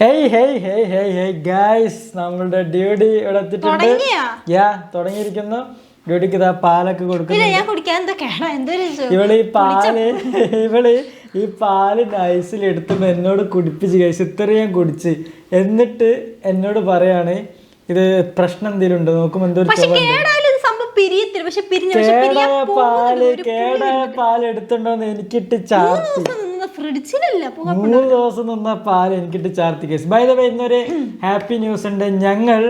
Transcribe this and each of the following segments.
Hey hey hey hey hey guys നമ്മളുടെ duty ഇവിടെ എത്തിയിട്ടുണ്ട്. യാ തുടങ്ങിയിരിക്കുന്നു. ഡ്യൂട്ടിക്ക് ഇതാ പാലൊക്കെ കൊടുക്കുന്നു. ഇവൾ ഈ പാൽ ഇവൾ ഈ പാൽ നൈസിൽ എടുത്തുമ്പോ എന്നോട് കുടിപ്പിച്ച് കഴിച്ച് ഇത്രയും ഞാൻ കുടിച്ച്. എന്നിട്ട് എന്നോട് പറയാണ് ഇത് പ്രശ്നം എന്തെങ്കിലും ഉണ്ടോ? നോക്കുമ്പോ എന്തോ കേടായ പാൽ കേടായ പാൽ എടുത്തുണ്ടോന്ന് എനിക്കിട്ട് ചാർത്തി. ഫ്രിഡ്ജിലല്ല പോകാൻ മൂന്ന് ദിവസം നിന്ന പാൽ എനിക്കിട്ട് ചാർത്തി കേസ്. ബൈ ദ വേ ഇന്നൊരു ഹാപ്പി ന്യൂസ് ഉണ്ട്. ഞങ്ങൾ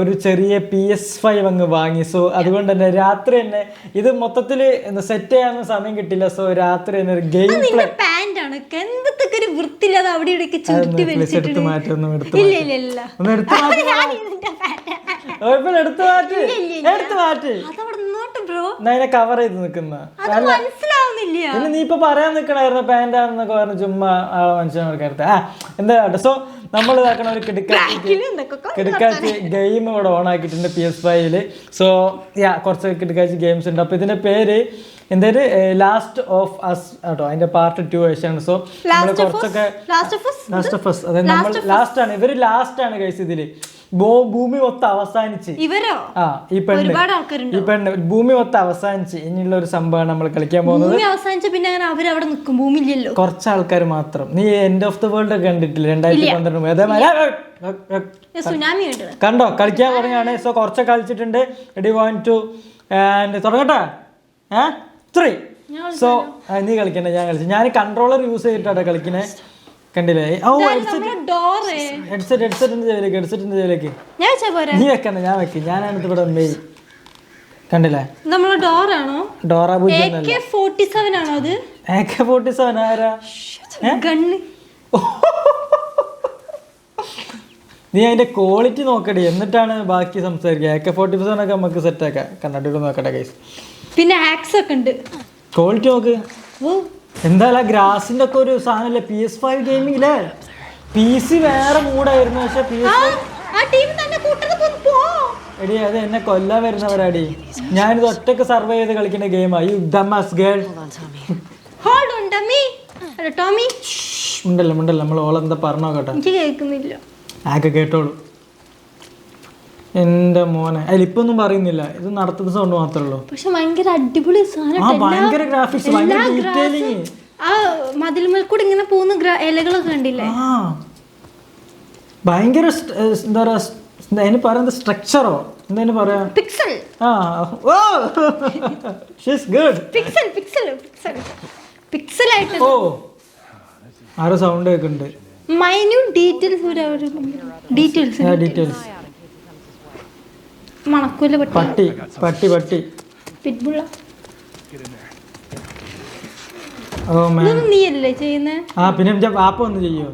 ഒരു ചെറിയ പി എസ് ഫൈവ് അങ്ങ് വാങ്ങി. സോ അതുകൊണ്ട് തന്നെ രാത്രി തന്നെ ഇത് മൊത്തത്തിൽ സെറ്റ് ചെയ്യാൻ സമയം കിട്ടില്ല. സോ രാത്രി തന്നെ ഒരു ഗെയിം പാന്റ് ആണ്. എന്തൊക്കെ ഒരു വൃത്തിയില്ലാതെ അവിടെ ചുരുട്ടി മാറ്റി ഒന്നും എടുത്ത് ഇല്ല ഇല്ല ഇല്ല. ഒന്ന് എടുത്ത് മാറ്റി. എടുത്ത് എടുത്ത് ബ്രോ ഞാൻ കവർ ചെയ്ത് മനസ്സിലാവുന്നില്ല. നീ ഇപ്പൊ പറയാൻ നിക്കണായിരുന്നു പാന്റ് ആണെന്നൊക്കെ പറഞ്ഞ് ചുമ്മാ ആളെ മനുഷ്യന്മാർക്ക് ആ എന്താ കേട്ടോ സോ നമ്മൾ ഇതാക്കണ ഒരു കിടുക്കാച്ചി കിടക്കാച്ചി ഗെയിം ഇവിടെ ഓൺ ആക്കിയിട്ടുണ്ട് പി എസ് ഫൈവിൽ സോ യാ കുറച്ച് കിടക്കാച്ചി ഗെയിംസ് ഉണ്ട്. അപ്പോൾ ഇതിന്റെ പേര് എന്തായാലും ലാസ്റ്റ് ഓഫ് അസ് കേട്ടോ അതിന്റെ പാർട്ട് ടു ആണ് സോ നമ്മൾ കുറച്ചൊക്കെ ലാസ്റ്റ് ഓഫ് അസ് അതായത് നമ്മൾ ലാസ്റ്റ് ആണ്. ഇവർ ലാസ്റ്റ് ആണ് കഴിച്ച് ഇതിൽ. ഭൂ ഭൂമി ഒത്ത് അവസാനിച്ച്. ഇവരോ? ആ ഈ പെണ്ണ്. ഈ പെണ്ണ്. ഭൂമി മൊത്തം അവസാനിച്ച്. ഇനിയുള്ള ഒരു സംഭവമാണ് നമ്മൾ കളിക്കാൻ പോകുന്നത്. അവസാനിച്ച പിന്നെ അങ്ങനെ അവിടെ നിൽക്കും. ഭൂമി ഇല്ലല്ലോ കുറച്ച് ആൾക്കാർ മാത്രം. നീ എൻഡ് ഓഫ് ദ വേൾഡ് ഒക്കെ കണ്ടിട്ടില്ല? രണ്ടായിരത്തി പന്ത്രണ്ട് അതേമാതിരി കണ്ടോ. കളിക്കാൻ തുടങ്ങിയാണ് സോ കുറച്ച് കളിച്ചിട്ടുണ്ട്. റെഡി വൺ ടു ആൻഡ് തുടങ്ങട്ടെ? ഏ? ത്രീ സോ നീ കളിക്കണ്ട ഞാൻ കളിച്ചു. ഞാൻ കൺട്രോളർ യൂസ് ചെയ്തിട്ടാണ് കളിക്കണേ. കണ്ടില്ലേ? ഓ ഹെഡ്സെറ്റ് ഹെഡ്സെറ്റിന്റെ ഹെഡ്സെറ്റിന്റെ നീ വെക്കണ്ട ഞാൻ വെക്കും. ഞാനാണ് ഇത് ഇവിടെ മെയ് കണ്ടില്ലേ? നമ്മളെ ഡോറാണോ ഡോറ ആണോ അത്? ആരാ? ഗണ്ണ്. നീ അതിന്റെ ക്വാളിറ്റി നോക്കടി. എന്നിട്ടാണ് ബാക്കി സംസാരിക്കുക. എ കെ ഫോർട്ടി സെവൻ ഒക്കെ നമുക്ക് സെറ്റ് ആക്കാം. കണ്ണാടി നോക്കട്ടെ പിന്നെ ആക്സ് ഒക്കെ ഉണ്ട്. ക്വാളിറ്റി നോക്ക്. എന്തായാലും ആ ഗ്രാസിന്റെ ഒക്കെ ഒരു സാധനല്ലേ? പി എസ് ഫൈവ് ഗെയിമിങ്ങില്ലേ പി സി വേറെ മൂടായിരുന്നു പക്ഷെ പി. എസ് എടി അത് എന്നെ കൊല്ലാൻ വരുന്നവരാടി. ഞാനിത് ഒറ്റയ്ക്ക് സർവൈവ് ചെയ്ത് കളിക്കുന്ന ഗെയിമാണ് യു ഗേൾ ഉണ്ടല്ലോ ഉണ്ടല്ലോ നമ്മൾ ഓളെന്താ പറഞ്ഞോ കേട്ടോ എനിക്ക് കേൾക്കുന്നില്ല. ആകെ കേട്ടോളൂ. എന്റെ മോനെ. അതിൽ ഇപ്പൊ ഒന്നും പറയുന്നില്ല. ഇത് നടത്തുന്ന സൗണ്ട് മാത്രമേ ഉള്ളൂ പക്ഷെ ഭയങ്കര അടിപൊളി ആ ഭയങ്കര ഗ്രാഫിക്സ് ഭയങ്കര ഡീറ്റെയിലിങ് ആ മതിലുമേൽ കൂടെ ഇങ്ങനെ പോകുന്ന ഇലകളൊക്കെ കണ്ടില്ലേ? ആ. ഭയങ്കര എന്താ പറയാ അതിന് പറയുന്നത്? സ്ട്രക്ചറോ എന്താ പറയാ? പിക്സൽ ആ ഓ. She's good pixel pixel pixel pixel ആയിട്ട് ഓ. ആരോ സൗണ്ട് കേൾക്കുന്നുണ്ട് മൈന്യൂട്ട് ഡീറ്റെയിൽസ് ഡീറ്റെയിൽസ് ഡീറ്റെയിൽസ് മണക്കൂല പട്ടി. പട്ടി പട്ടി പിറ്റ്ബുള്ള ഓ നീയല്ലേ ചെയ്യുന്നേ? ആ പിന്നെ എന്റെ വാപ്പ ഒന്ന് ചെയ്യോ?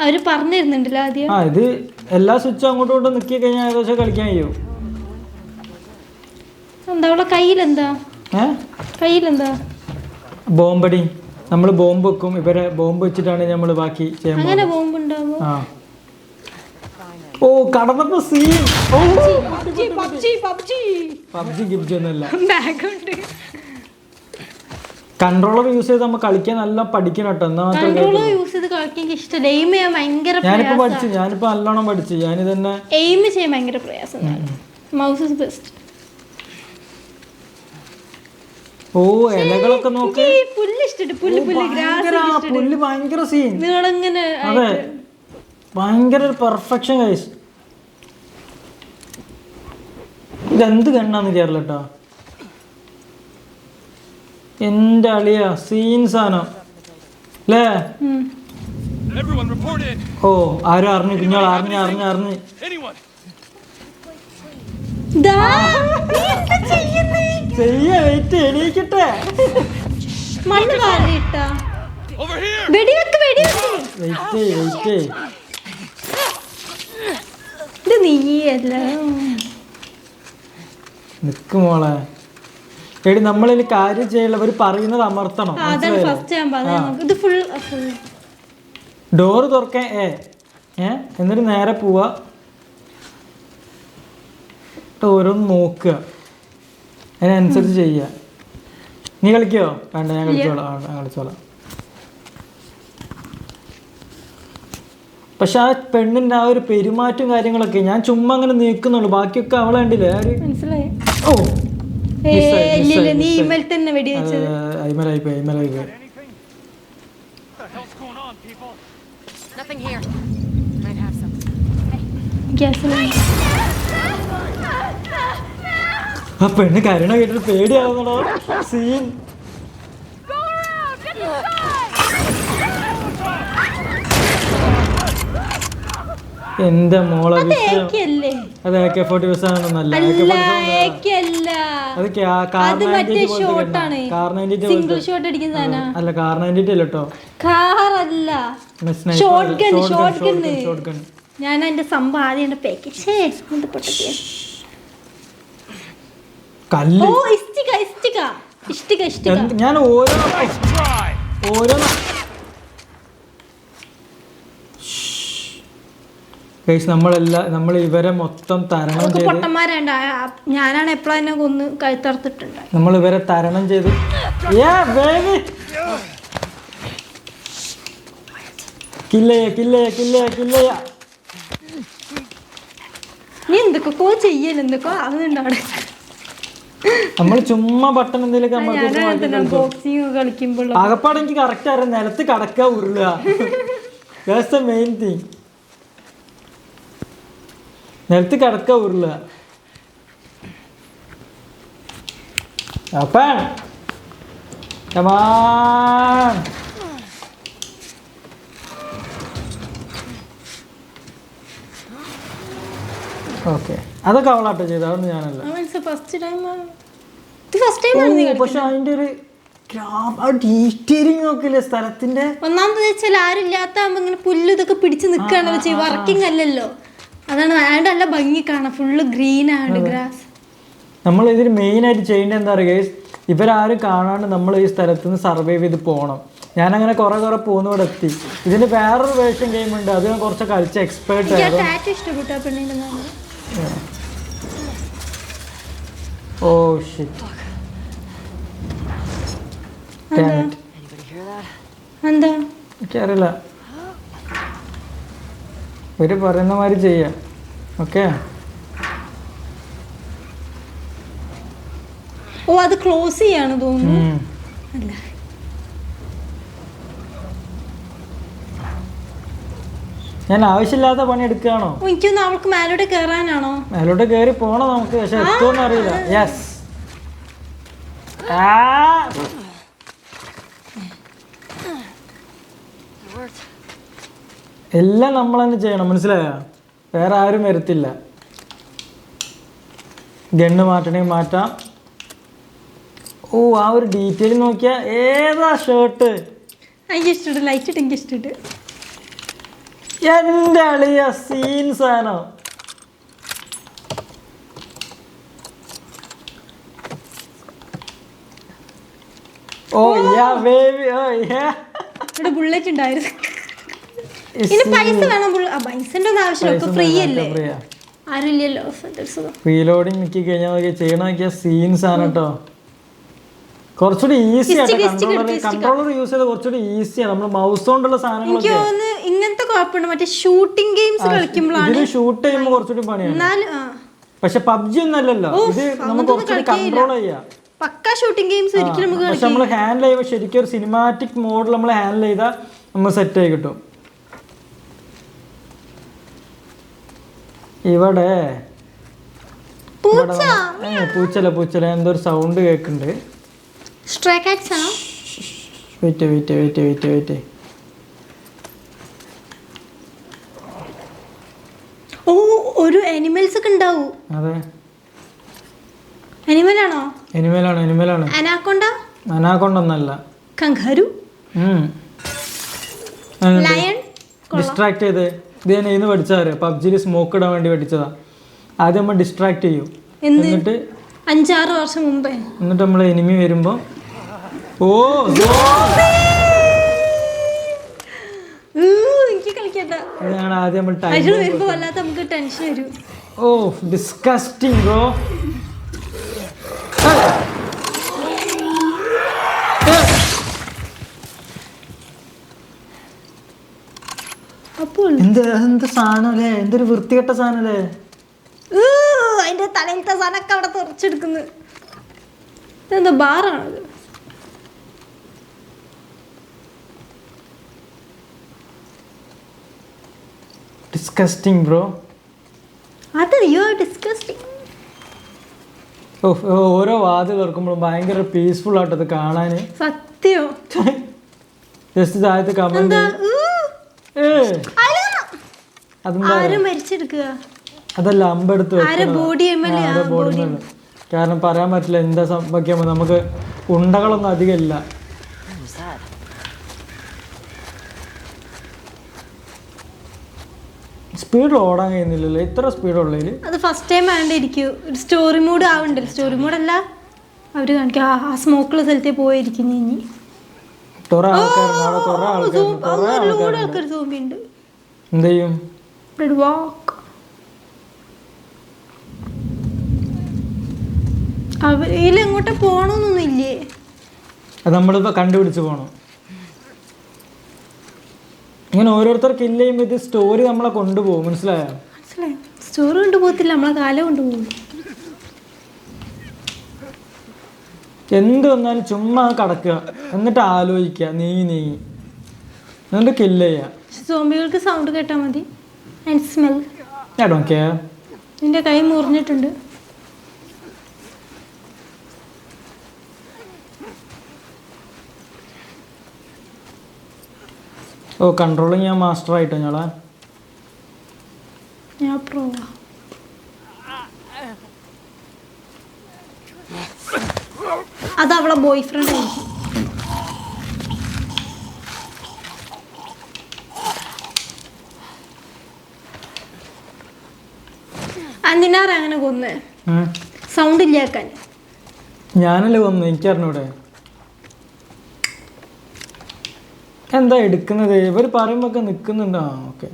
അവർ പറഞ്ഞിരുന്നുണ്ടല്ലോ ആദ്യം. ആ ഇത് എല്ലാ സ്വിച്ചും അങ്ങോട്ടും ഇങ്ങോട്ടും നിക്കി കഴിഞ്ഞാൽ ഏകദേശം കളിക്കാൻ കഴിയും. എന്താ അവളെ കയ്യിലെന്താ? ഏ? കയ്യിലെന്താ? ബോംബടി. നമ്മൾ ബോംബ് വെക്കും. ഇവരെ ബോംബ് വെച്ചിട്ടാണ് നമ്മൾ ബാക്കി ചെയ്യാൻ അങ്ങനെ ബോംബുണ്ടാവോ? ആ. ഓ കടന്നപ്പോ സീൻ പബ്ജി ഗിബ്ജി ഒന്നുമല്ല. കൺട്രോളർ യൂസ് ചെയ്ത് നമ്മൾ കളിക്കാൻ നല്ല പഠിക്കണം കേട്ടോ എന്നാ കൺട്രോളർ യൂസ് ചെയ്ത് കളിക്കാൻ ഇഷ്ടമല്ല എയിം ചെയ്യാൻ ഭയങ്കര ഞാനിപ്പോ പഠിച്ചു. ഞാനിപ്പോ നല്ലോണം പഠിച്ചു. ഞാനിത് തന്നെ എയിം ചെയ്യാൻ ഭയങ്കര പ്രയാസം മൗസ് ഇസ് ബെസ്റ്റ് ഓ ഇലകളൊക്കെ നോക്ക്. പുല്ല് ഇഷ്ടപ്പെട്ടു പുല്ല് പുല്ല് പുല്ല് ഭയങ്കര സീൻ നിങ്ങളിങ്ങനെ അതെ. ഭയങ്കര ഒരു പെർഫെക്ഷൻ കൈസ് ഇതെന്ത് കണ്ണാന്ന് കേരള കേട്ടോ എന്റെ അളിയ സീൻ സാധനം അല്ലേ! ഓ ആരും അറിഞ്ഞു. കുഞ്ഞാൾ അറിഞ്ഞ് അറിഞ്ഞ് അറിഞ്ഞ്? ചെയ്യ വെയിറ്റ് എണീക്കട്ടെ! വെടിവെക്ക് വെടിവെക്ക്. നീയല്ല നിക്ക് മോളെ. എടി നമ്മളിൽ കാര്യം ചെയ്യുള്ളവർ പറയുന്നത് അമർത്തണം. അതാണ് ഫസ്റ്റ് ഞാൻ പറഞ്ഞത്. ഇത് ഫുൾ ഫുൾ ഡോറ് തുറക്കാൻ ഏ. ഏ എന്നിട്ട് നേരെ പോവാ. ഓരോന്ന് നോക്കുക. അതിനനുസരിച്ച് ചെയ്യുക നീ കളിക്കോ? വേണ്ട ഞാൻ കളിച്ചോളാം. കളിച്ചോളാം. പക്ഷെ ആ പെണ്ണിന്റെ ആ ഒരു പെരുമാറ്റം കാര്യങ്ങളൊക്കെ ഞാൻ ചുമ്മാ അങ്ങനെ നീക്കുന്നുള്ളൂ ബാക്കിയൊക്കെ അവളെ കണ്ടില്ലേ? ആ പെണ്ണ് മനസ്സിലായി ഓ പേടിയാവുന്നുള്ളോ സീൻ ആയി, നീ miss ആയി. ഇമൽ തന്നെ വെടി വെച്ചത് അയിമലായി പോയി അയിമലായി പോയി Nothing here. Might have some. Gas ആ പെണ്ണ് കരുണ കേട്ടിട്ട് പേടിയാവുന്നടോ സീൻ എന്റെ മോളെ അത് എ കെ ഫോർട്ടി ആണെന്നല്ല അല്ല. ഏക്കല്ല അത് കാർ അല്ല കാർ നയന്റി അല്ല കേട്ടോ കാറല്ല. ഞാൻ അതിന്റെ സംഭവം ആദ്യം കല്ല്. ഇഷ്ടിക ഇഷ്ടിക. ഇഷ്ടിക ഞാൻ ഓരോ ഓരോ ഗൈസ് നമ്മളെല്ലാം നമ്മൾ ഇവരെ മൊത്തം തരണം ചെയ്ത് പൊട്ടന്മാരുണ്ട് ഞാനാണ് എപ്പോഴും എന്നെ കൊന്ന് കഴുത്തറുത്തിട്ടുണ്ടായി നമ്മൾ ഇവരെ തരണം ചെയ്ത് നീ എന്തൊക്കെ ചെയ്യൽ എന്തൊക്കെ ആവുന്നുണ്ട് അവിടെ. നമ്മൾ ചുമ്മാ ബട്ടൺ എന്തെങ്കിലും ബോക്സിങ് കളിക്കുമ്പോൾ ആകപ്പാടെ എനിക്ക് കറക്റ്റ് അറിയാം നിലത്ത് കടക്കുക ഉരുളുക. മെയിൻ തിങ് നിലത്ത് കിടക്ക ഉരുളുക അപ്പ. ഓക്കെ അതൊക്കെ അവളാട്ടോ ചെയ്ത അതൊന്നും ഞാനല്ല. പക്ഷെ അതിന്റെ ഒരു ഡീറ്റെയിലിംഗ് നോക്കില്ലേ സ്ഥലത്തിന്റെ ഒന്നാമത് വെച്ചാൽ ആരും ഇല്ലാത്ത ഇങ്ങനെ പുല്ല് ഇതൊക്കെ പിടിച്ച് നിൽക്കുകയാണല്ലോ ചെയ്യും വർക്കിംഗ് അല്ലല്ലോ. അതാണ് അയാളുടെ നല്ല ഭംഗി കാണാം. ഫുള്ള് ഗ്രീൻ ആണ് ഗ്രാസ് നമ്മൾ ഇതിൽ മെയിൻ ആയിട്ട് ചെയ്യേണ്ടത് എന്താ പറയുക? ഇവരാരും കാണാണ്ട് നമ്മൾ ഈ സ്ഥലത്ത് നിന്ന് സർവൈവ് ചെയ്ത് പോകണം ഞാനങ്ങനെ കുറെ കുറെ പോകുന്നവിടെ എത്തി. ഇതിന് വേറൊരു വേർഷൻ ഗെയിം ഉണ്ട്. അത് ഞാൻ കുറച്ച് കളിച്ച് എക്സ്പേർട്ട്. ഓ ഷിറ്റ് എനിക്കറിയില്ല. ഇവർ പറയുന്ന മാതിരി ചെയ്യാം. ഓക്കെ ഓ അത് ക്ലോസ് ചെയ്യാണ് തോന്നുന്നു. അല്ല. ഞാൻ ആവശ്യമില്ലാത്ത പണി എടുക്കുകയാണോ? എനിക്ക് എനിക്കൊന്ന് അവൾക്ക് മേലോട്ട് കയറാനാണോ മേലോട്ട് കയറി പോണോ നമുക്ക്. പക്ഷെ എത്തുമെന്ന് അറിയില്ല. യെസ് എല്ലാം നമ്മൾ തന്നെ ചെയ്യണം മനസ്സിലായോ? വേറെ ആരും വരത്തില്ല. ഗണ്ണ് മാറ്റണമെങ്കിൽ മാറ്റാം. ഓ ആ ഒരു ഡീറ്റെയിൽ നോക്കിയാൽ ഏതാ ഷർട്ട് എനിക്ക് ലൈറ്റ് ഇട്ട് എനിക്ക് ഇഷ്ടപ്പെട്ടു എന്റെ അളിയ സീൻ സാധനം. ഓ യാ ബേബി ഓ യാ ഇവിടെ ബുള്ളറ്റ് ഉണ്ടായിരുന്നു. ഇനി പൈസ വേണം പൈസന്റെ ഒന്നും ആവശ്യമില്ല. ഫ്രീ അല്ലേ? ആരും ഇല്ലല്ലോ അതൊരു റീലോഡിങ് നിക്കി കഴിഞ്ഞാൽ നോക്കി ചെയ്യണ നോക്കിയ സീൻസ് ആണ് കേട്ടോ കുറച്ചുകൂടി ഈസി കൺട്രോളർ കൺട്രോളർ യൂസ് ചെയ്ത് കുറച്ചുകൂടി ഈസിയാണ് നമ്മൾ മൗസ് കൊണ്ടുള്ള സാധനങ്ങളൊക്കെ. ഇങ്ങനത്തെ കുഴപ്പമുണ്ട്. മറ്റേ ഷൂട്ടിംഗ് ഗെയിംസ് കളിക്കുമ്പോഴാണ് ഷൂട്ട് ചെയ്യുമ്പോൾ കുറച്ചുകൂടി പണിയാണ്. പക്ഷെ പബ്ജി ഒന്നും അല്ലല്ലോ. ഇത് നമുക്ക് കുറച്ചുകൂടി കൺട്രോൾ ചെയ്യാം. പക്ക ഷൂട്ടിംഗ് ഗെയിംസ് ഒരിക്കലും നമുക്ക് പക്ഷെ നമ്മൾ ഹാൻഡിൽ ചെയ്യുമ്പോൾ ശരിക്കും ഒരു സിനിമാറ്റിക് മോഡിൽ നമ്മൾ ഹാൻഡിൽ ചെയ്താൽ നമ്മൾ സെറ്റ് ആയി കിട്ടും. ഇവിടെ പൂച്ചല പൂച്ചല എന്തോ ഒരു സൗണ്ട് കേൾക്കുന്നുണ്ട് ആണോ? Wait wait wait wait wait. ഓ ഒരു അനിമൽസ് ഒക്കെ ഉണ്ടാവൂ. അതെ. അനാക്കൊണ്ട? കങ്കാരു ലയൺ ഡിസ്ട്രാക്ട് ചെയ്ത്. ഇത് ഞാൻ ഇന്ന് പഠിച്ചാറ് പബ്ജിയിൽ സ്മോക്ക് ഇടാൻ വേണ്ടി പഠിച്ചതാ. ആദ്യം നമ്മൾ ഡിസ്ട്രാക്ട് ചെയ്യും. എന്നിട്ട് അഞ്ചാറ് വർഷം മുമ്പേ. എന്നിട്ട് നമ്മൾ എനിമി വരുമ്പോ ഓ എനിക്ക് കളിക്കണ്ട. അതാണ് ആദ്യം നമ്മൾ ടൈം അയാൾ വരുമ്പോ വല്ലാത്ത നമുക്ക് ടെൻഷൻ വരും. ഓ ഡിസ്കസ്റ്റിംഗ് ബ്രോ എന്ത് എന്ത് എന്തൊരു വൃത്തികെട്ട സാധനം അല്ലേ അതിന്റെ തലയിലത്തെ സാധനമൊക്കെ അവിടെ തുറച്ചെടുക്കുന്നു. ഇതെന്താ ബാറാണത് ഡിസ്കസ്റ്റിംഗ് ബ്രോ അത് യു ആർ ഡിസ്കസ്റ്റിംഗ് ഓരോ വാതിൽ തുറക്കുമ്പോഴും ഭയങ്കര പീസ്ഫുൾ ആയിട്ടത് കാണാൻ. സത്യം. ജസ്റ്റ് താഴത്ത് കമന്റ് എന്താ ഊ, ഏ അല്ല. അതെന്താ ആരും മരിച്ചെടുക്കുക അതല്ല അമ്പെടുത്ത് ബോഡി കാരണം പറയാൻ പറ്റില്ല എന്താ സംഭവിക്കാൻ നമുക്ക് ഉണ്ടകളൊന്നും അധികം ഇല്ല. സ്പീഡ് ഓടാൻ കഴിയുന്നില്ലല്ലോ. ഇത്ര സ്പീഡ് ഉള്ളതിൽ അത് ഫസ്റ്റ് ടൈം ആണ്ടിരിക്കും ഒരു സ്റ്റോറി മൂഡ് ആവണ്ടല്ലോ സ്റ്റോറി മൂഡല്ല അവർ കാണിക്കും ആ സ്മോക്കുള്ള സ്ഥലത്തേ പോയിരിക്കുന്നു ഇനി. കുറെ ആൾക്കാരുണ്ട്. അവിടെ കുറെ ആൾക്കാരുണ്ട്. കുറെ ആൾക്കാരുണ്ട്. ആൾക്കാർ ഉണ്ട് എന്ത് ചെയ്യും? എങ്ങോട്ട് പോണോന്നൊന്നും ഇല്ലേ നമ്മളിപ്പോൾ കണ്ടുപിടിച്ച് പോകണം ഇങ്ങനെ ഓരോരുത്തർക്ക് ഇല്ല ചെയ്യുമ്പോൾ ഇത് സ്റ്റോറി നമ്മളെ കൊണ്ടുപോകും മനസ്സിലായോ? മനസ്സിലായോ? സ്റ്റോറി കൊണ്ടുപോകത്തില്ല നമ്മളെ കാലം കൊണ്ടുപോകും. എന്ത് വന്നാലും ചുമ്മാ കടക്കുക എന്നിട്ട് ആലോചിക്കുക നീ നീ. എന്നിട്ട് കില്ല ചെയ്യുക. സോംബികൾക്ക് സൗണ്ട് കേട്ടാൽ മതി. And smell I don't care. നിന്റെ കൈ മുറിഞ്ഞിട്ടുണ്ട്. ഓ കൺട്രോളിങ് ഞാൻ മാസ്റ്റർ ആയിട്ടോ ഞങ്ങളെ ഞാൻ പ്രോ അത് അവളെ ബോയ് ഫ്രണ്ട് ആയിരിക്കും എന്തിനാറ് അങ്ങനെ കൊന്ന്. സൗണ്ട് ഇല്ലാക്കാൻ. ഞാനല്ലേ വന്നു? എനിക്കറിഞ്ഞൂടെ? എന്താ എടുക്കുന്നത്? ഇവർ പറയുമ്പോ ഒക്കെ നിൽക്കുന്നുണ്ട് ഓക്കെ.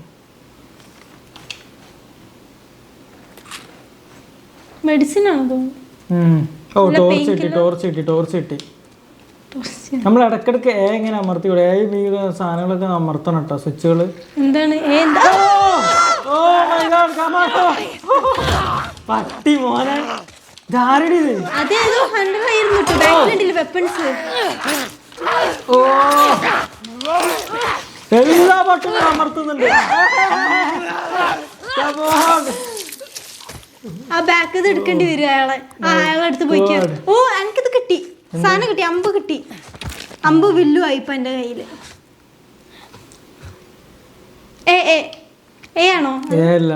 മെഡിസിൻ ആണോ തോന്നുന്നു ഓ ടോർച്ച്. കിട്ടി ടോർച്ച് കിട്ടി ടോർച്ച് കിട്ടി. നമ്മൾ ഇടക്കിടക്ക് എ ഇങ്ങനെ അമർത്തി കൂടെ എ ബി സാധനങ്ങളൊക്കെ അമർത്തണം കേട്ടോ സ്വിച്ചുകൾ എന്താണ്? എന്താ? ഓ മൈ ഗോഡ് കമാട്ടോ പട്ടി മോനെ. ധാരടി ഇത്? അതേതോ ഹൺഡ്രഡ് ആയിരുന്നു കേട്ടോ ബാക്കിലുണ്ടല്ലോ വെപ്പൺസ് ഓ. എല്ലാ ബട്ടണും അമർത്തുന്നുണ്ട്. Come ആ ബാക്ക് ഇത് എടുക്കേണ്ടി വരും അയാളെ. ആ അയാളെ അടുത്ത് പോയിക്കോ. ഓ. എനിക്കിത് കിട്ടി. സാധനം കിട്ടി അമ്പ് കിട്ടി. അമ്പ് വില്ലു ആയി ഇപ്പൊ എന്റെ കയ്യിൽ. ഏ ഏ. ഏ ആണോ? ഏ അല്ല.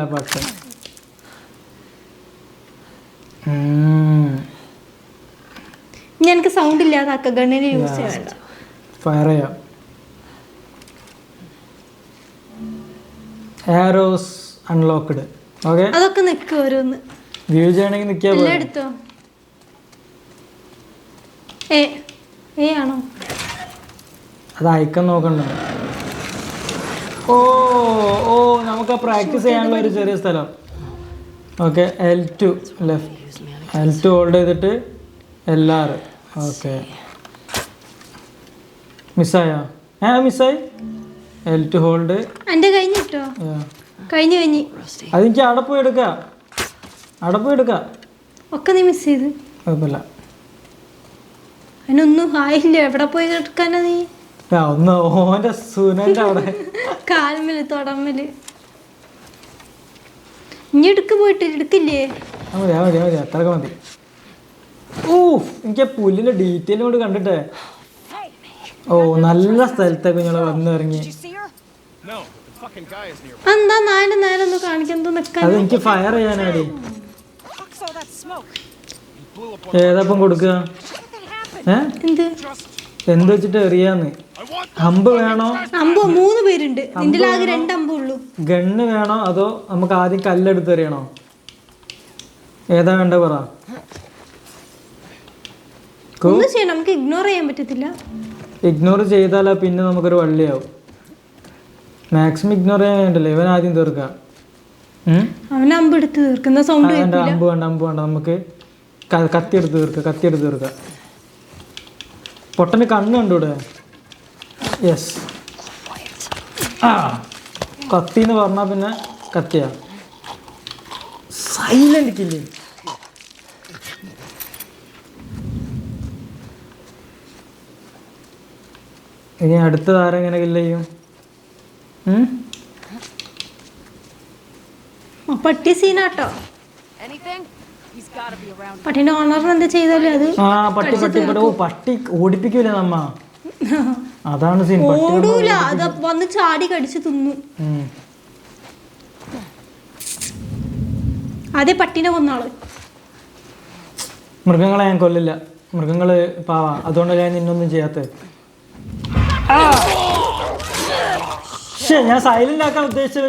ഇനി എനിക്ക് സൗണ്ട് ഇല്ലാതാക്ക ഗണ്ണിന് യൂസ് ചെയ്യാൻ ഫയർ ചെയ്യാം. ആരോസ് അൺലോക്ക്ഡ് ഓക്കെ അതൊക്കെ നിക്ക് ഓരോന്ന്. വ്യൂ ചെയ്യണമെങ്കിൽ പോലെ എടുത്തോ? ഏ ഏ ആണോ? അത് അയക്കാൻ നോക്കണ്ട? ഓ ഓ നമുക്ക് പ്രാക്ടീസ് ചെയ്യാനുള്ള ഒരു ചെറിയ സ്ഥലം. Okay L two left L two hold ചെയ്തിട്ട് എൽ ആർ ഓക്കെ മിസ്സായോ? ഏ മിസ്സായി? എൽ ടു ഹോൾഡ് എന്റെ കഴിഞ്ഞിട്ടോ കഴിഞ്ഞു കഴിഞ്ഞു. അതെനിക്ക് അവിടെ പോയി എടുക്കാം. അവിടെ പോയി എടുക്കാം. ഒക്കെ നീ മിസ് ചെയ്ത്. കുഴപ്പമില്ല. അതിനൊന്നും ആയില്ല. എവിടെ പോയി എടുക്കാനാ നീ? ഒന്ന് ഓന്റെ സുനന്റെ അവിടെ. കാൽമിൽ തൊടമ്മൽ. ഇനി എടുക്ക് പോയിട്ട് എടുക്കില്ലേ? മതി മതി മതി. അത്രയൊക്കെ മതി. ഓ എനിക്ക് ആ പുല്ലിന്റെ ഡീറ്റെയിൽ കൊണ്ട് കണ്ടിട്ടേ. ഓ നല്ല സ്ഥലത്തൊക്കെ ഞങ്ങൾ വന്ന് ഇറങ്ങി. Did you see her? No, the fucking guy is near. എന്താ നാല് നേരം ഒന്ന് കാണിക്കാൻ നിക്കാൻ? അത് എനിക്ക് ഫയർ ചെയ്യാനാടി. ഏതാപ്പം കൊടുക്കുക? ഏ? എന്ത്. എന്ത് വെച്ചിട്ട് എറിയാന്ന്? അമ്പ് വേണോ? അമ്പോ മൂന്ന് പേരുണ്ട്. നിന്റെ ആകെ രണ്ട് അമ്പുള്ളൂ ഗണ്ണ് വേണോ? അതോ നമുക്ക് ആദ്യം കല്ലെടുത്ത് എറിയണോ? ഏതാ വേണ്ട പറ. ഒന്നും ചെയ്യണം. നമുക്ക് ഇഗ്നോർ ചെയ്യാൻ പറ്റത്തില്ല. ഇഗ്നോർ ചെയ്താലാ പിന്നെ നമുക്കൊരു വള്ളിയാവും. മാക്സിമം ഇഗ്നോർ ചെയ്യാൻ വേണ്ടല്ലോ? ഇവൻ ആദ്യം തീർക്കാം? അവൻ അമ്പ് എടുത്ത് തീർക്കുന്ന സൗണ്ട് വേണ്ട അമ്പ് വേണ്ട അമ്പ് വേണ്ട. നമുക്ക് തീർക്ക കത്തി എടുത്ത് തീർക്കുക പൊട്ടന് കണ്ണ് കണ്ടൂടെ യെസ് ആ കത്തി എന്ന് പറഞ്ഞാൽ പിന്നെ കത്തിയ. സൈലന്റ് കില്ലേ ഇനി അടുത്ത താരം എങ്ങനെ കില്ല ചെയ്യും? പട്ടി സീനാട്ടോ Anything? പട്ടീന്റെ ഓണറിന് എന്താ ചെയ്താലും അത് ആ പട്ടി പട്ടി പട്ടി. ഓ പട്ടി ഓടിപ്പിക്കൂലേ നമ്മ. അതാണ് സീൻ ഓടൂല അത് വന്ന് ചാടി കടിച്ച് തിന്നു. അതെ പട്ടിനെ കൊന്നാൾ. മൃഗങ്ങളെ ഞാൻ കൊല്ലില്ല. മൃഗങ്ങൾ പാവാ. അതുകൊണ്ട് ഞാൻ നിന്നൊന്നും ചെയ്യാത്തത്. ശ്ശേ, ഞാൻ സൈലന്റ് ആക്കാൻ ഉദ്ദേശിച്ചത്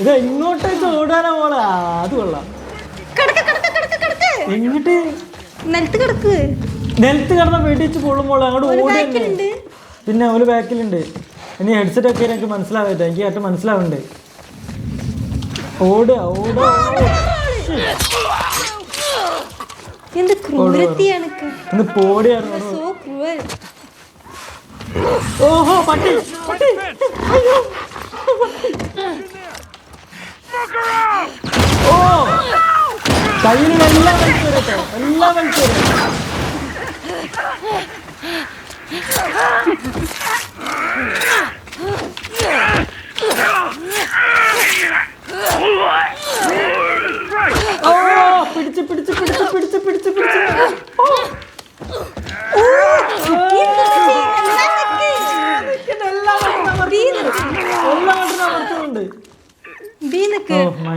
ഇത് ഇങ്ങോട്ടേക്ക് ഓടാനാ മോളെ. അത് കൊള്ളാം. എങ്ങിട്ട് നിലത്ത് കിടക്ക്. നിലത്ത് കിടന്ന വെടിച്ച് പൊള്ളുമ്പോൾ അങ്ങോട്ട് ഓടുന്നുണ്ട് പിന്നെ ഒരു ബാക്കിലുണ്ട് ഇനി ഹെഡ്സെറ്റ് ഒക്കെ എനിക്ക് മനസ്സിലാവട്ടെ എനിക്ക് ആയിട്ട് മനസ്സിലാവുന്നുണ്ട് ഓടുക ഓടുക. എന്ത് ക്രൂരത്തിയാണ് സോ ക്രൂവൽ ഓഹോ പട്ടി. പട്ടി അയ്യോ. ഓ. കയ്യിലുള്ള എല്ലാം വലിച്ചു കേട്ടോ എല്ലാം വലിച്ചു ഓ പിടിച്ച് പിടിച്ച്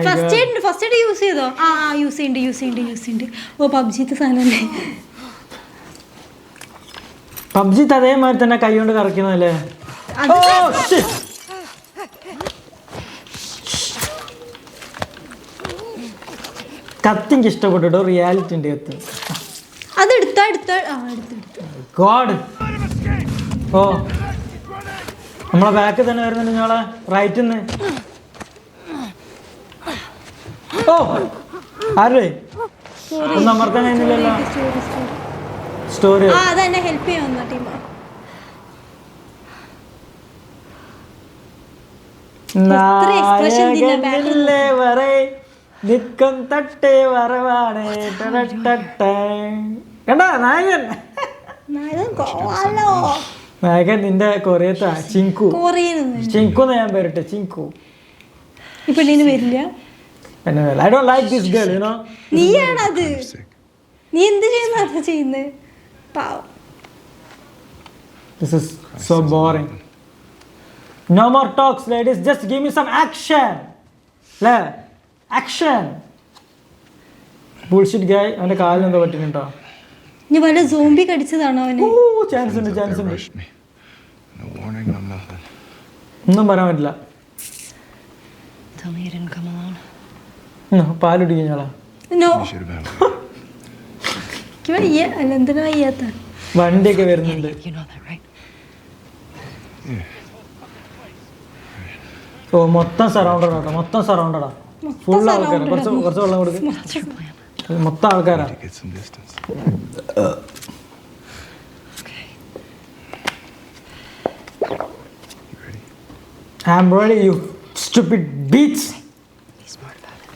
first aid first aid use ചെയ്തോ? ആ യൂസ് ചെയ്യുന്നുണ്ട് യൂസ് ചെയ്യുന്നുണ്ട് യൂസ് ചെയ്യുന്നുണ്ട് ഓ പബ്ജിത്തെ സാധനമല്ലേ പബ്ജി അതേമാതിരി തന്നെ കൈ കൊണ്ട് കറക്കുന്നതല്ലേ അത് ഓ, shit. കത്തി എനിക്ക് ഇഷ്ടപ്പെട്ടോ റിയാലിറ്റി ഉണ്ട് കത്തി അത് എടുത്താ എടുത്താ. ആ എടുത്തു എടുത്തു. ഗോഡ് ഓ. നമ്മളെ ബാക്ക് തന്നെ വരുന്നുണ്ട് ഞങ്ങളെ. റൈറ്റിൽ നിന്ന് ഓ. ആരേ ഒന്ന് അമർത്താൻ കഴിഞ്ഞില്ലല്ലോ. സ്റ്റോറി ഹെൽപ്പ് back ൽ നായകനില്ലേ വരെ നിക്കം തട്ടേ വരവാണേ. ടടട്ടട്ടേ. കണ്ടാ നായകൻ? നായകൻ നിന്റെ കൊറിയത്ത ചിങ്കു. ചിങ്കു എന്ന് ഞാൻ പേരിട്ടെ ചിങ്കു. ഈ പെണ്ണിന് വരില്ല പിന്നെ I don't like this girl you know നീയാണത്. നീ എന്ത് ചെയ്യുന്ന ചെയ്യുന്നത് പാവം. This is so boring no more talks ladies just give me some action അല്ലേ ആക്ഷൻ ബുൾഷിറ്റ് ഗായ് അവന്റെ കാലിന് എന്തോ പറ്റുന്നുണ്ടോ ഇനി വല്ല സോംബി കടിച്ചതാണോ അവനെ? ഓ ചാൻസ് ഉണ്ട് ചാൻസ് ഉണ്ട്. ഒന്നും പറയാൻ പറ്റില്ല. പാലുടിക്കും ഞങ്ങളാ. വണ്ടിയൊക്കെ വരുന്നുണ്ട്? ഓ മൊത്തം സറൗണ്ടഡ് മൊത്തം സറൗണ്ടഡാ ഫുൾ ആൾക്കാരാണ് കുറച്ച് കുറച്ച് വെള്ളം കൊടുക്കും. മൊത്തം ആൾക്കാരാണ് I'm ready. You stupid I am ready you stupid bitch Be smart about it.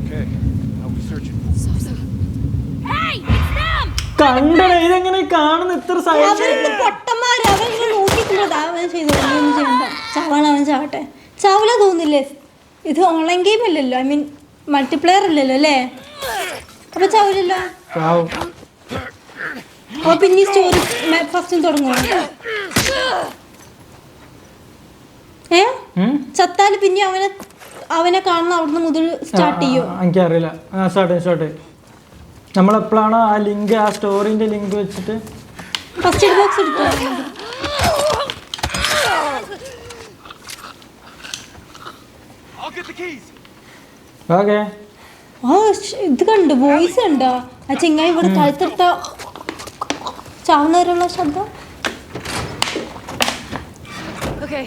Okay, I'll be searching? Hey, it's them! കണ്ടടേ ഇതെങ്ങനെ കാണുന്ന ഇത്ര സൈലന്റ് അവരുടെ പൊട്ടന്മാര്. അവരിങ്ങനെ നോക്കിക്കുന്നത് അവൻ ചെയ്തു ഒന്നും ചെയ്യണ്ട ചാവണ അവൻ ചാവട്ടെ. ചാവല തോന്നില്ലേ ഇത് ഓൺലൈൻ ഗെയിം അല്ലല്ലോ. ഐ മീൻ മൾട്ടിപ്ലെയർ അല്ലല്ലോ അല്ലേ? അപ്പൊ ചാവില്ലല്ലോ ചാവും. അപ്പൊ പിന്നെ സ്റ്റോറി ഫസ്റ്റും തുടങ്ങുമോ ഏ? ഉം? ചത്താൽ പിന്നെ അവനെ അവനെ കാണുന്ന അവിടുന്ന് മുതൽ സ്റ്റാർട്ട് ചെയ്യോ? എനിക്കറിയില്ല. ആ സ്റ്റാർട്ട് നമ്മൾ നമ്മളെപ്പോഴാണോ ആ ലിങ്ക് ആ സ്റ്റോറിന്റെ ലിങ്ക് വെച്ചിട്ട്? ഫസ്റ്റ് ബോക്സ് എടുത്തോ I'll get the keys. Okay ആ ഇത് കണ്ടു വോയിസ് ഉണ്ടോ ആ ചെങ്ങായി ഇവിടെ കഴുത്തെടുത്ത. ചാവുന്നവരുള്ള ശബ്ദം. Okay.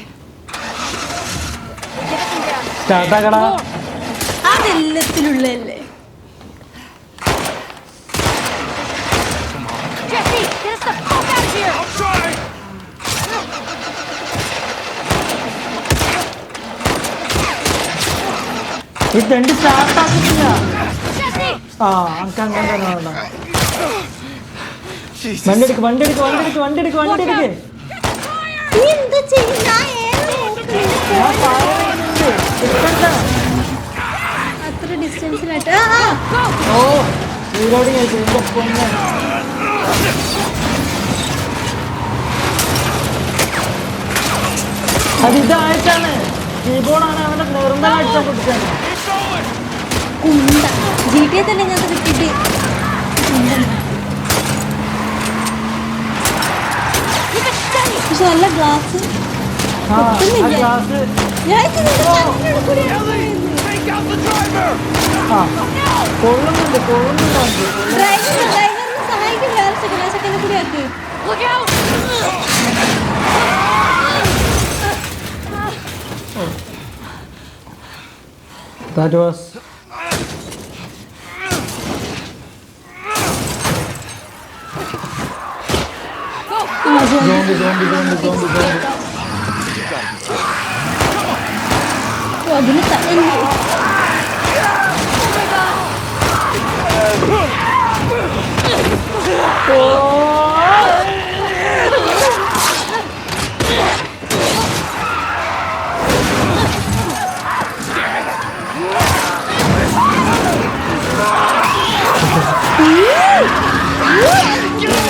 ഈ തെണ്ടി സ്റ്റാർട്ട് ആക്കുന്നില്ല. ആ അനക്ക് അങ്ങനെ തന്നെ വേണ്ട. വണ്ടി എടുക്ക് വണ്ടി എടുക്ക് വണ്ടി എടുക്ക് വണ്ടി എടുക്ക് വണ്ടി എടുക്ക്. ഓ റീലോഡിങ് ആയിട്ട് എന്റെ പൊന്നെ. അത് ഇതായിട്ടാണ്. കീബോർഡാണ് അവന്റെ നിർമ്മല അടിച്ചാൽ പൊട്ടിച്ചാണ് കുണ്ട ജി ടി എ തന്നെ ഞാൻ കിട്ടിയിട്ട് പക്ഷെ നല്ല ഗ്ലാസ് ആ ആ പൊട്ടുന്നില്ല. ഗ്ലാസ് ഞാൻ ഇത് നിന്റെ Um zombi. Zombi, zombi, zombi, zombi, zombi. Pô, a Bruna tá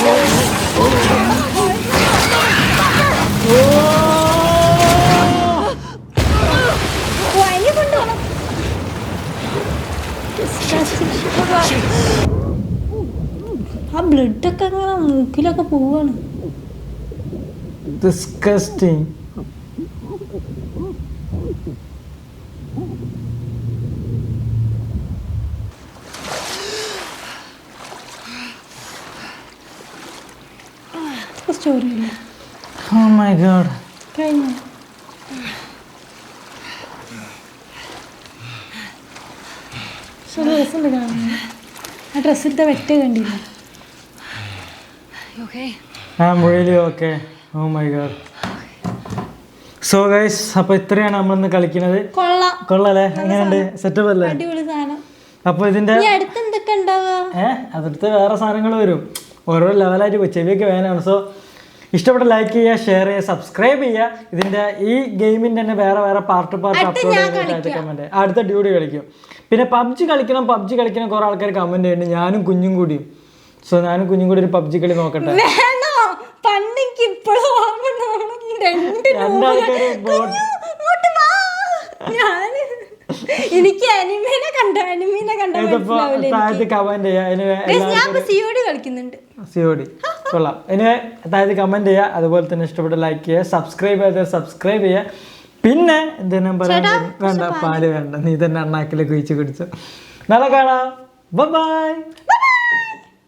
Oh! ആ ബ്ലഡൊക്കെ അങ്ങനെ മൂക്കിലൊക്കെ പോവാണ്. Disgusting story oh my god god. ഡ്രസ്സുണ്ട് കാണുന്നത് ആ ഡ്രസ്സിലത്തെ വെറ്റ കണ്ടില്ല? You okay? I'm really okay. Oh my god. So guys അപ്പോൾ ഇത്രയാണ് നമ്മളിന്ന് കളിക്കുന്നത്. കൊള്ളാം. കൊള്ളാലേ എങ്ങനെയുണ്ട്? സെറ്റപ്പ് അല്ലേ? അടിപൊളി സാധനം. അപ്പോൾ ഇതിന്റെ ഇനി അടുത്ത് എന്തൊക്കെ ഉണ്ടാവുക? ഏഹ് അതിർത്ത് വേറെ സാധനങ്ങൾ വരും. ഓരോ ലെവലായിട്ട് ചെവിയൊക്കെ വേനാണ്. സോ ഇഷ്ടപ്പെട്ട ലൈക്ക് ചെയ്യുക ഷെയർ ചെയ്യുക സബ്സ്ക്രൈബ് ചെയ്യുക. ഇതിന്റെ ഈ ഗെയിമിന്റെ തന്നെ വേറെ വേറെ പാർട്ട് പാർട്ട് അപ്ലോഡ് ഞാൻ ചെയ്തിട്ട് കമന്റ് അടുത്ത ഡ്യൂട്ടി കളിക്കും. പിന്നെ പബ്ജി കളിക്കണം പബ്ജി കളിക്കണം കുറെ ആൾക്കാർ കമന്റ് ചെയ്യുന്നുണ്ട്. ഞാനും കുഞ്ഞും കൂടിയും സോ ഞാനും കുഞ്ഞും കൂടി ഒരു പബ്ജി കളി നോക്കട്ടെ. ഇപ്പോഴും ഓർമ്മ. ഈ രണ്ട് രണ്ടാൾക്കാര് എനിക്ക് അനിമേനെ കണ്ട അനിമീനെ കണ്ട താഴത്ത് കമന്റ് ഇപ്പൊ സിയോടി കളിക്കുന്നുണ്ട്. സിയോടി കൊള്ളാം. ഇനി അതായത് കമന്റ് ചെയ്യുക അതുപോലെ തന്നെ ഇഷ്ടപ്പെട്ട ലൈക്ക് ചെയ്യുക സബ്സ്ക്രൈബ് ചെയ്ത് സബ്സ്ക്രൈബ് ചെയ്യുക. പിന്നെ എന്തിനാ ചേട്ടാ, വേണ്ട പാൽ വേണ്ട. നീ തന്നെ അണ്ണാക്കിലേക്ക് ഒഴിച്ച് കുടിച്ചു. നാളെ കാണാം. ബൈ